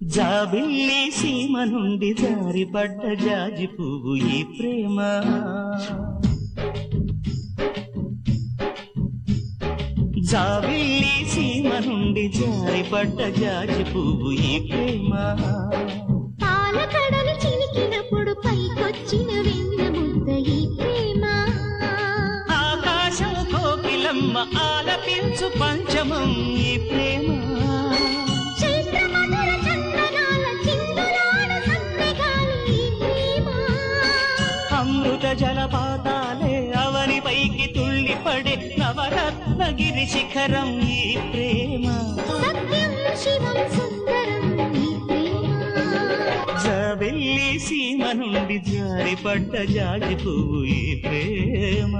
జాబిల్లి సీమ నుండి జారిపడ్డ జాజి పువ్వు ఈ ప్రేమ. జాబిల్లి సీమ నుండి జారిపడ్డ జాజి పువ్వు ఈ ప్రేమ. పాలకడలు చిలికినప్పుడు పైకొచ్చిన వెన్న ముద్ద ఈ ప్రేమ. ఆకాశం కోకిలమ్మ ఆలపించు పంచమం ఈ ప్రేమ. అమృత జలపాతాలే అవని పైకి తుళ్ళిపడే నవరత్నగిరి శిఖరం ఈ ప్రేమ. జాబెల్లి సీమ నుండి జారిపడ్డ జాజి పువ్వు ఈ ప్రేమ.